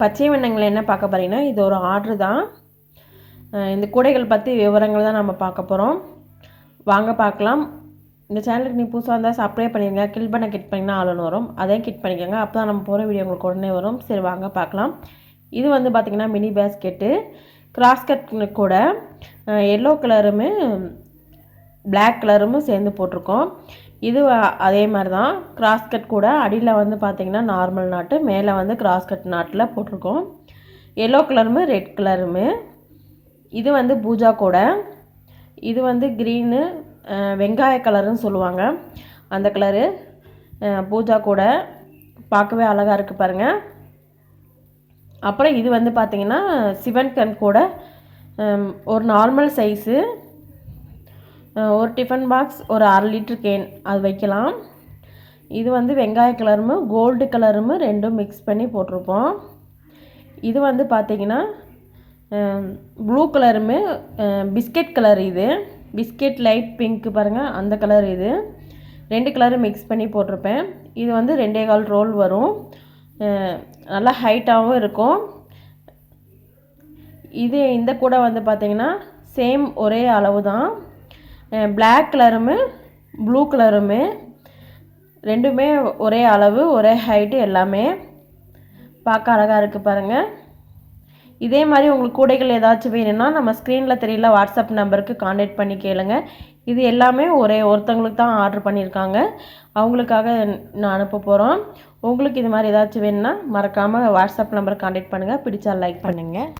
பச்சை வண்ணங்கள் என்ன பார்க்க போகிறீங்கன்னா இது ஒரு ஆர்டர் தான். இந்த கூடைகள் பற்றி விவரங்கள் தான் நம்ம பார்க்க போகிறோம் வாங்க பார்க்கலாம். இந்த சேனலுக்கு நீ புதுசாக இருந்தால் சப்ஸ்கிரைப் பண்ணிடுங்க கிளிக் பண்ண கிட் பண்ணிங்கன்னா ஆளுன்னு வரும். அதையும் கிட் பண்ணிக்கோங்க. அப்போ தான் நம்ம போகிற வீடியோ உங்களுக்கு உடனே வரும். சரி வாங்க பார்க்கலாம். இது வந்து பார்த்திங்கன்னா மினி பேஸ்கெட்டு கிராஸ்கட் கூட எல்லோ கலருமே பிளாக் கலரும் சேர்ந்து போட்டிருக்கோம். இது அதே மாதிரி தான் கிராஸ்கட் கூட அடியில் வந்து பார்த்திங்கன்னா நார்மல் நாட்டு மேலே வந்து கிராஸ்கட் நாட்டில் போட்டிருக்கோம். எல்லோ கலருமே ரெட் கலருமே. இது வந்து பூஜா கூடை. இது வந்து க்ரீனு வெங்காய கலருன்னு சொல்லுவாங்க. அந்த கலரு பூஜா கூடை. பார்க்கவே அழகாக இருக்குது பாருங்கள் அப்புறம் இது வந்து பார்த்திங்கன்னா சிவன் கண் கூட ஒரு நார்மல் சைஸு ஒரு டிஃபன் பாக்ஸ் ஒரு அரை லிட்டர் கேன் அது வைக்கலாம். இது வந்து வெங்காய கலரும் கோல்டு கலரும் ரெண்டும் மிக்ஸ் பண்ணி போட்டிருப்போம். இது வந்து பார்த்திங்கன்னா ப்ளூ கலருமே பிஸ்கெட் கலர் இது. பிஸ்கெட் லைட் பிங்க்கு பாருங்கள் அந்த கலர் இது. ரெண்டு கலரும் மிக்ஸ் பண்ணி போட்டிருப்பேன். இது வந்து ரெண்டே கால் ரோல் வரும். நல்லா ஹைட்டாகவும் இருக்கும். இது இந்த கூடை வந்து பார்த்தீங்கன்னா சேம் ஒரே அளவு தான் பிளாக் கலருமே ப்ளூ கலருமே ரெண்டுமே ஒரே அளவு ஒரே ஹைட்டு எல்லாமே பார்க்க அழகாக இருக்குது பாருங்கள் இதே மாதிரி உங்களுக்கு கூடைகள் ஏதாச்சும் வேணும்னா நம்ம ஸ்க்ரீனில் தெரியல வாட்ஸ்அப் நம்பருக்கு காண்டாக்ட் பண்ணி கேளுங்க. இது எல்லாமே ஒரே ஒருத்தவங்களுக்கு தான் ஆர்டர் பண்ணியிருக்காங்க அவங்களுக்காக நான் அனுப்ப போகிறோம் உங்களுக்கு இது மாதிரி ஏதாச்சும் வேணும்னா மறக்காமல் வாட்ஸ்அப் நம்பர் காண்டாக்ட் பண்ணுங்கள் பிடிச்சா லைக் பண்ணுங்கள்